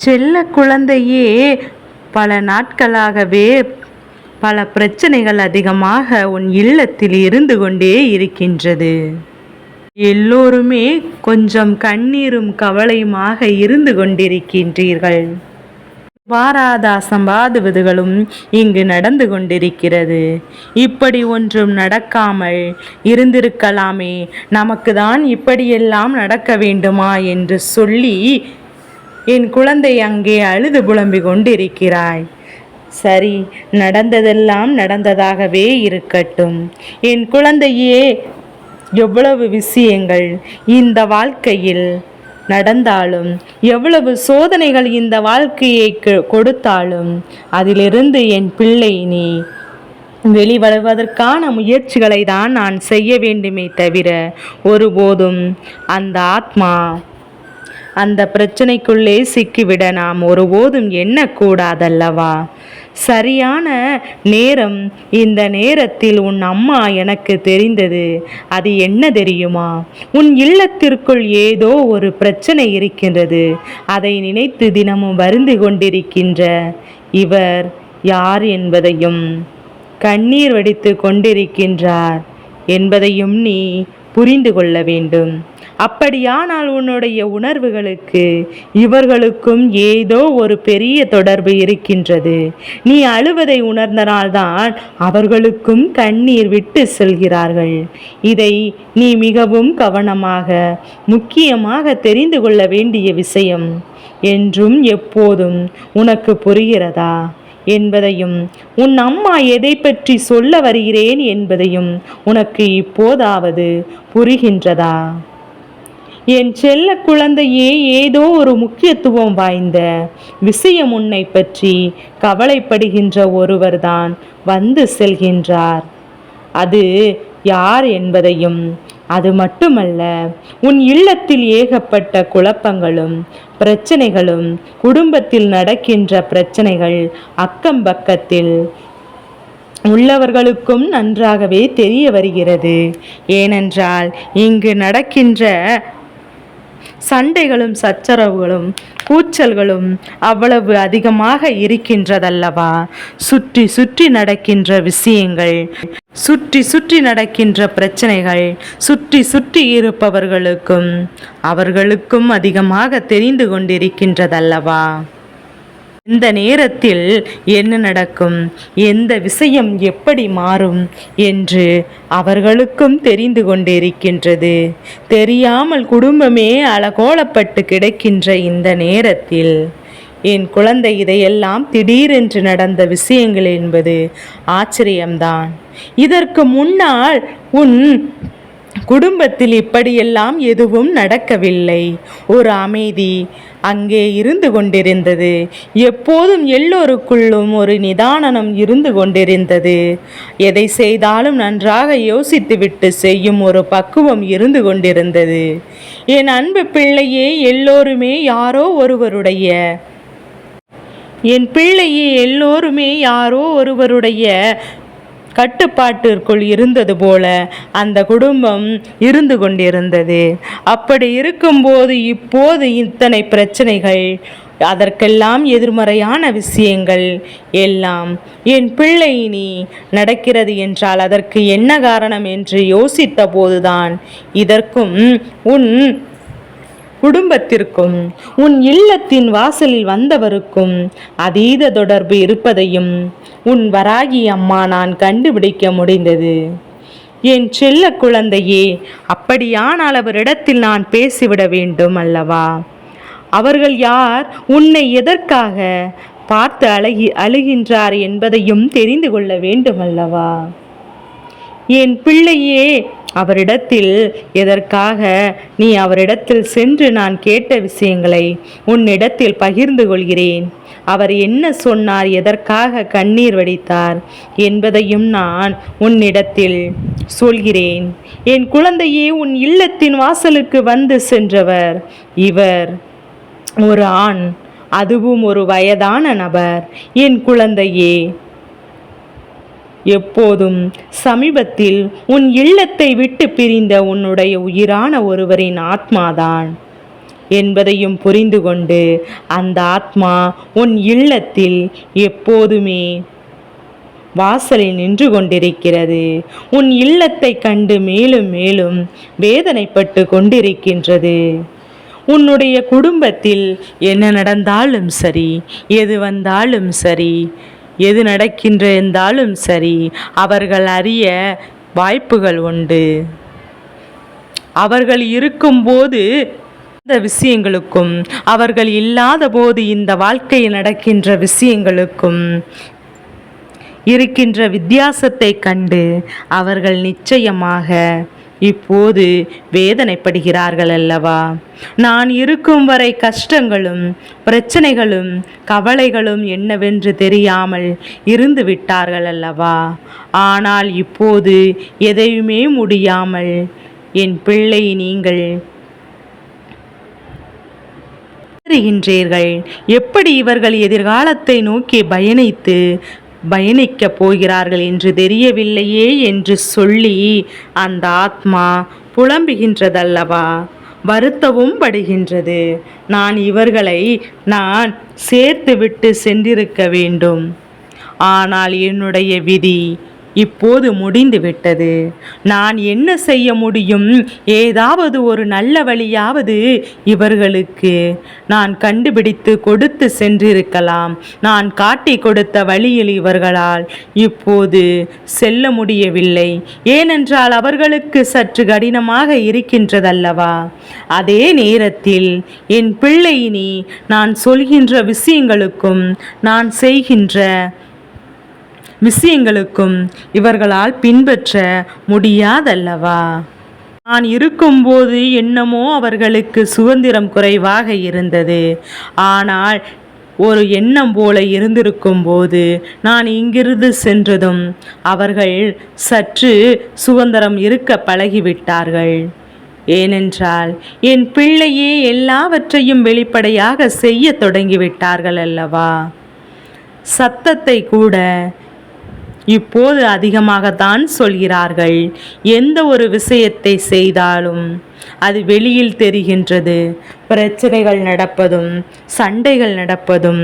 செல்ல குழந்தையே பல நாட்களாகவே பல பிரச்சனைகள் அதிகமாக உன் இல்லத்தில் இருந்து கொண்டே இருக்கின்றது. எல்லோருமே கொஞ்சம் கண்ணீரும் கவலையுமாக இருந்து கொண்டிருக்கின்றீர்கள். வாராத அசம்பாதுவதுகளும் இங்கு நடந்து கொண்டிருக்கிறது. இப்படி ஒன்றும் நடக்காமல் இருந்திருக்கலாமே நமக்கு தான் இப்படியெல்லாம் நடக்க வேண்டுமா என்று சொல்லி என் குழந்தை அங்கே அழுது புலம்பிக் கொண்டிருக்கிறாய். சரி நடந்ததெல்லாம் நடந்ததாகவே இருக்கட்டும். என் குழந்தையே எவ்வளவு விஷயங்கள் இந்த வாழ்க்கையில் நடந்தாலும் எவ்வளவு சோதனைகள் இந்த வாழ்க்கையை கொ- கொடுத்தாலும் அதிலிருந்து என் பிள்ளை நீ வெளிவருவதற்கான முயற்சிகளை தான் நான் செய்ய வேண்டுமே தவிர ஒருபோதும் அந்த ஆத்மா அந்த பிரச்சனைக்குள்ளே சிக்கிவிட நாம் ஒருபோதும் எண்ணக்கூடாதல்லவா? சரியான நேரம் இந்த நேரத்தில் உன் அம்மா எனக்கு தெரிந்தது. அது என்ன தெரியுமா? உன் இல்லத்திற்குள் ஏதோ ஒரு பிரச்சனை இருக்கின்றது. அதை நினைத்து தினமும் வருந்து கொண்டிருக்கின்ற இவர் யார் என்பதையும் கண்ணீர் வடித்து கொண்டிருக்கின்றார் என்பதையும் நீ புரிந்து கொள்ள வேண்டும். அப்படியானால் உன்னுடைய உணர்வுகளுக்கு இவர்களுக்கும் ஏதோ ஒரு பெரிய தொடர்பு இருக்கின்றது. நீ அழுவதை உணர்ந்தனால்தான் அவர்களுக்கும் கண்ணீர் விட்டு செல்கிறார்கள். இதை நீ மிகவும் கவனமாக முக்கியமாக தெரிந்து கொள்ள வேண்டிய விஷயம் என்றும் எப்போதும் உனக்கு புரிகிறதா? என்பதையும் உன் அம்மா எதை பற்றி சொல்ல வருகிறேன் என்பதையும் உனக்கு இப்போதாவது புரிகின்றதா? என் செல்ல குழந்தையே ஏதோ ஒரு முக்கியத்துவம் வாய்ந்த விஷயம் உன்னை பற்றி கவலைப்படுகின்ற ஒருவர்தான் வந்து செல்கின்றார். அது யார் என்பதையும் அது மட்டுமல்ல உன் இல்லத்தில் ஏகப்பட்ட குழப்பங்களும் பிரச்சனைகளும் குடும்பத்தில் நடக்கின்ற பிரச்சனைகள் அக்கம் பக்கத்தில் உள்ளவர்களுக்கும் நன்றாகவே தெரிய வருகிறது. ஏனென்றால் இங்கு நடக்கின்ற சண்டைகளும் சச்சரவுகளும் கூச்சல்களும் அவ்வளவு அதிகமாக இருக்கின்றதல்லவா? சுற்றி சுற்றி நடக்கின்ற விஷயங்கள் சுற்றி சுற்றி நடக்கின்ற பிரச்சனைகள் சுற்றி சுற்றி இருப்பவர்களுக்கும் அவர்களுக்கும் அதிகமாக தெரிந்து கொண்டிருக்கின்றதல்லவா? இந்த நேரத்தில் என்ன நடக்கும்? எந்த விஷயம் எப்படி மாறும்? என்று அவர்களுக்கும் தெரிந்து கொண்டிருக்கின்றது. தெரியாமல் குடும்பமே அலகோலப்பட்டு கிடக்கின்ற இந்த நேரத்தில் என் குழந்தை இதையெல்லாம் திடீரென்று நடந்த விஷயங்கள் என்பது ஆச்சரியம்தான். இதற்கு முன்னால் உன் குடும்பத்தில் இப்படியெல்லாம் எதுவும் நடக்கவில்லை. ஒரு அமைதி அங்கே இருந்து கொண்டிருந்தது. எப்போதும் எல்லோருக்குள்ளும் ஒரு நிதானம் இருந்து கொண்டிருந்தது. எதை செய்தாலும் நன்றாக யோசித்துவிட்டு செய்யும் ஒரு பக்குவம் இருந்து கொண்டிருந்தது. என் அன்பு பிள்ளையே எல்லோருமே யாரோ ஒருவருடைய என் பிள்ளையே எல்லோருமே யாரோ ஒருவருடைய கட்டுப்பாட்டிற்குள் இருந்தது போல அந்த குடும்பம் இருந்து கொண்டிருந்தது. அப்படி இருக்கும்போது இப்போது இத்தனை பிரச்சனைகள் அதற்கெல்லாம் எதிர்மறையான விஷயங்கள் எல்லாம் என் பிள்ளை நீ நடக்கிறது என்றால் அதற்கு என்ன காரணம் என்று யோசித்த போதுதான் இதற்கும் உன் குடும்பத்திற்கும் உன் இல்லத்தின் வாசலில் வந்தவருக்கும் அதீத தொடர்பு இருப்பதையும் உன் வராகி அம்மா நான் கண்டுபிடிக்க முடிந்தது. என் செல்ல குழந்தையே அப்படியானால் அவரிடத்தில் நான் பேசிவிட வேண்டும் அல்லவா? அவர்கள் யார்? உன்னை எதற்காக பார்த்து அழகி அழுகின்றார் என்பதையும் தெரிந்து கொள்ள வேண்டும் அல்லவா? என் பிள்ளையே அவரிடத்தில் எதற்காக நீ அவரிடத்தில் சென்று நான் கேட்ட விஷயங்களை உன்னிடத்தில் பகிர்ந்து கொள்கிறேன். அவர் என்ன சொன்னார் எதற்காக கண்ணீர் வடித்தார் என்பதையும் நான் உன்னிடத்தில் சொல்கிறேன். என் குழந்தையே உன் இல்லத்தின் வாசலுக்கு வந்து சென்றவர். இவர் ஒரு ஆண் அதுவும் ஒரு வயதான நபர். என் குழந்தையே எப்போதும் சமீபத்தில் உன் இல்லத்தை விட்டு பிரிந்த உன்னுடைய உயிரான ஒருவரின் ஆத்மாதான். என்பதையும் புரிந்து கொண்டு அந்த ஆத்மா உன் இல்லத்தில் எப்போதுமே வாசலில் நின்று கொண்டிருக்கிறது. உன் இல்லத்தை கண்டு மேலும் மேலும் வேதனைப்பட்டு கொண்டிருக்கின்றது. உன்னுடைய குடும்பத்தில் என்ன நடந்தாலும் சரி எது வந்தாலும் சரி எது நடக்கின்றிருந்தாலும் சரி அவர்கள் அறிய வாய்ப்புகள் உண்டு. அவர்கள் இருக்கும்போது இந்த விஷயங்களுக்கும் அவர்கள் இல்லாத போது இந்த வாழ்க்கையில் நடக்கின்ற விஷயங்களுக்கும் இருக்கின்ற வித்தியாசத்தை கண்டு அவர்கள் நிச்சயமாக இப்போது வேதனைப்படுகிறார்கள் அல்லவா நான் இருக்கும் வரை கஷ்டங்களும் பிரச்சனைகளும் கவலைகளும் என்னவென்று தெரியாமல் இருந்து விட்டார்கள் அல்லவா ஆனால் இப்போது எதையுமே முடியாமல் என் பிள்ளை நீங்கள் வருகின்றீர்கள் எப்படி இவர்கள் எதிர்காலத்தை நோக்கி பயணித்து பயணிக்கப் போகிறார்கள் என்று தெரியவில்லையே என்று சொல்லி அந்த ஆத்மா புலம்புகின்றதல்லவா? வருத்தவும் படுகின்றது. நான் இவர்களை நான் சேர்த்துவிட்டு சென்றிருக்க வேண்டும். ஆனால் என்னுடைய விதி இப்போது முடிந்துவிட்டது நான் என்ன செய்ய முடியும்? ஏதாவது ஒரு நல்ல வழியாவது இவர்களுக்கு. நான் கண்டுபிடித்து கொடுத்து சென்றிருக்கலாம். நான் காட்டி கொடுத்த வழியில் இவர்களால் இப்போது செல்ல முடியவில்லை. ஏனென்றால் அவர்களுக்கு சற்று கடினமாக இருக்கின்றதல்லவா? அதே நேரத்தில் என் பிள்ளை நீ நான் சொல்கின்ற விஷயங்களுக்கும் நான் செய்கின்ற விஷயங்களுக்கும் இவர்களால் பின்பற்ற முடியாதல்லவா? நான் இருக்கும்போது என்னமோ அவர்களுக்கு சுதந்திரம் குறைவாக இருந்தது. ஆனால் ஒரு எண்ணம் போல இருந்திருக்கும் போது நான் இங்கிருந்து சென்றதும் அவர்கள் சற்று சுதந்திரம் இருக்க பழகிவிட்டார்கள். ஏனென்றால் என் பிள்ளையே எல்லாவற்றையும் வெளிப்படையாக செய்ய தொடங்கிவிட்டார்கள் அல்லவா? சத்தத்தை கூட இப்போது அதிகமாகத்தான் சொல்கிறார்கள். எந்த ஒரு விஷயத்தை செய்தாலும் அது வெளியில் தெரிகின்றது. பிரச்சனைகள் நடப்பதும் சண்டைகள் நடப்பதும்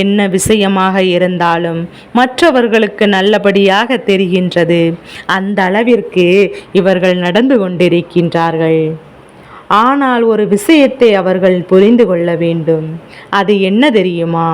என்ன விஷயமாக இருந்தாலும் மற்றவர்களுக்கு நல்லபடியாக தெரிகின்றது. அந்த அளவிற்கு இவர்கள் நடந்து கொண்டிருக்கின்றார்கள். ஆனால் ஒரு விஷயத்தை அவர்கள் புரிந்து கொள்ள வேண்டும். அது என்ன தெரியுமா?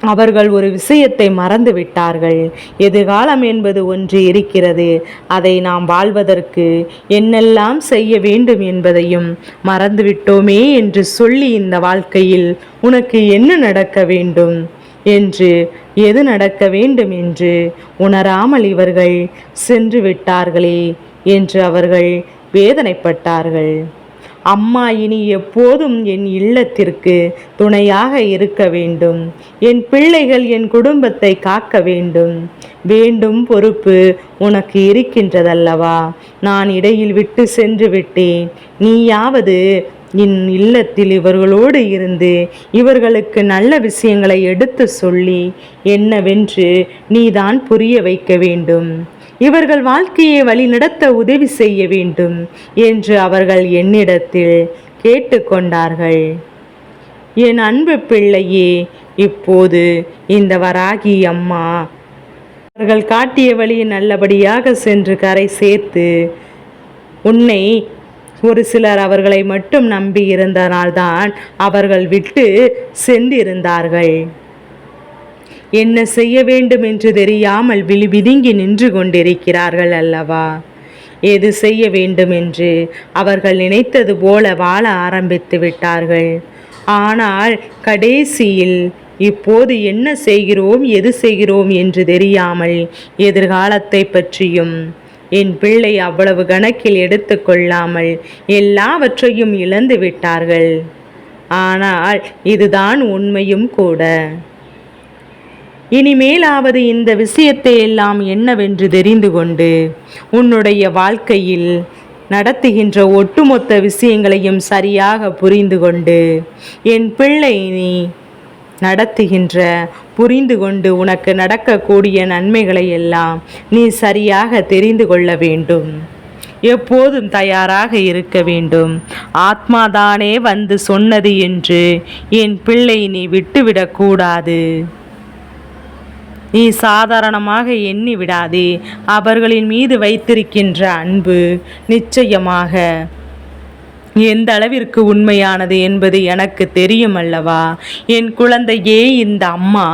அவர்கள் ஒரு விஷயத்தை மறந்து விட்டார்கள் எதிர்காலம் என்பது ஒன்று இருக்கிறது. அதை நாம் வாழ்வதற்கு என்னெல்லாம் செய்ய வேண்டும் என்பதையும் மறந்துவிட்டோமே என்று சொல்லி இந்த வாழ்க்கையில் உனக்கு என்ன நடக்க வேண்டும்? என்று எது நடக்க வேண்டும் என்று உணராமல் இவர்கள் சென்று விட்டார்களே என்று அவர்கள் வேதனைப்பட்டார்கள். அம்மா இனி எப்போதும் என் இல்லத்திற்கு துணையாக இருக்க வேண்டும். என் பிள்ளைகள் என் குடும்பத்தை காக்க வேண்டும். வேண்டும் பொறுப்பு உனக்கு இருக்கின்றதல்லவா? நான் இடையில் விட்டு சென்று விட்டேன். நீயாவது என் இல்லத்தில் இவர்களோடு இருந்து இவர்களுக்கு நல்ல விஷயங்களை எடுத்து சொல்லி என்னவென்று நீதான் புரிய வைக்க வேண்டும். இவர்கள் வாழ்க்கையை வழிநடத்த உதவி செய்ய வேண்டும் என்று அவர்கள் என்னிடத்தில் கேட்டுக்கொண்டார்கள். என் அன்பு பிள்ளையே இப்போது இந்த வராகி அம்மா அவர்கள் காட்டிய வழியை நல்லபடியாக சென்று கரை சேர்த்து உன்னை ஒரு சிலர் அவர்களை மட்டும் நம்பி இருந்தனால்தான் அவர்கள் விட்டு சென்றிருந்தார்கள். என்ன செய்ய வேண்டும் என்று தெரியாமல் விழி விதுங்கி நின்று கொண்டிருக்கிறார்கள் அல்லவா? எது செய்ய வேண்டும் என்று அவர்கள் நினைத்தது போல வாழ ஆரம்பித்து விட்டார்கள். ஆனால் கடைசியில் இப்போது என்ன செய்கிறோம் எது செய்கிறோம் என்று தெரியாமல் எதிர்காலத்தை பற்றியும் என் பிள்ளை அவ்வளவு கணக்கில் எடுத்துக்கொள்ளாமல் எல்லாவற்றையும் இழந்து விட்டார்கள். ஆனால் இதுதான் உண்மையும் கூட. இனிமேலாவது இந்த விஷயத்தை எல்லாம் என்னவென்று தெரிந்து கொண்டு உன்னுடைய வாழ்க்கையில் நடத்துகின்ற ஒட்டுமொத்த விஷயங்களையும் சரியாக புரிந்து கொண்டு என் பிள்ளை நீ நடத்துகின்ற புரிந்து கொண்டு உனக்கு நடக்கக்கூடிய நன்மைகளை எல்லாம் நீ சரியாக தெரிந்து கொள்ள வேண்டும். எப்போதும் தயாராக இருக்க வேண்டும். ஆத்மாதானே வந்து சொன்னது என்று என் பிள்ளை நீ விட்டுவிடக்கூடாது நீ சாதாரணமாக எண்ணி விடாதே. அவர்களின் மீது வைத்திருக்கின்ற அன்பு நிச்சயமாக எந்த அளவிற்கு உண்மையானது என்பது எனக்கு தெரியும் அல்லவா? என் குழந்தையே இந்த அம்மா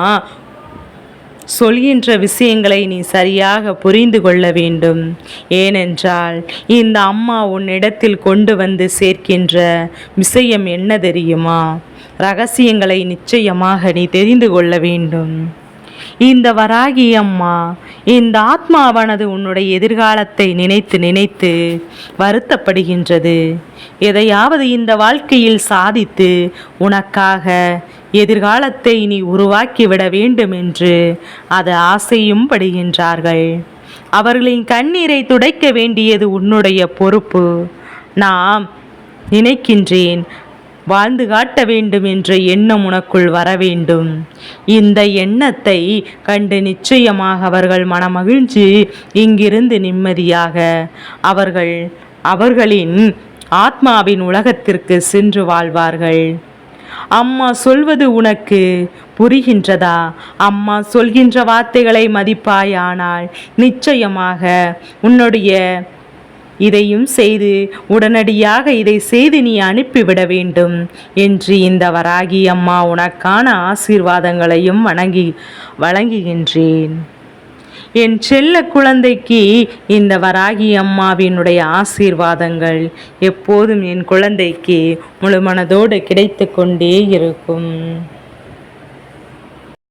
சொல்கின்ற விஷயங்களை நீ சரியாக புரிந்து கொள்ள வேண்டும். ஏனென்றால் இந்த அம்மா உன்னிடத்தில் கொண்டு வந்து சேர்க்கின்ற விஷயம் என்ன தெரியுமா? ரகசியங்களை நிச்சயமாக நீ தெரிந்து கொள்ள வேண்டும். இந்த வராகி அம்மா இந்த ஆத்மாவானது உன்னுடைய எதிர்காலத்தை நினைத்து நினைத்து வருத்தப்படுகின்றது. எதையாவது இந்த வாழ்க்கையில் சாதித்து உனக்காக எதிர்காலத்தை நீ உருவாக்கிவிட வேண்டும் என்று அது ஆசையும் படுகின்றார்கள் அவர்களின் கண்ணீரை துடைக்க வேண்டியது உன்னுடைய பொறுப்பு. நாம் நினைக்கின்றேன் வாழ்ந்து காட்ட வேண்டும் என்ற எண்ணம் உனக்குள் வர வேண்டும். இந்த எண்ணத்தை கண்டு நிச்சயமாக அவர்கள் மனமகிழ்ச்சி இங்கிருந்து நிம்மதியாக அவர்கள் அவர்களின் ஆத்மாவின் உலகத்திற்கு சென்று வாழ்வார்கள். அம்மா சொல்வது உனக்கு புரிகின்றதா? அம்மா சொல்கின்ற வார்த்தைகளை மதிப்பாயானால் நிச்சயமாக உன்னுடைய இதையும் செய்து உடனடியாக இதை செய்து நீ அனுப்பிவிட வேண்டும் என்று இந்த வராகி அம்மா உனக்கான ஆசீர்வாதங்களையும் வணங்கி வழங்குகின்றேன். என் செல்ல குழந்தைக்கு இந்த வராகி அம்மாவினுடைய ஆசீர்வாதங்கள் எப்போதும் என் குழந்தைக்கு முழு மனதோடு கிடைத்து கொண்டே இருக்கும்.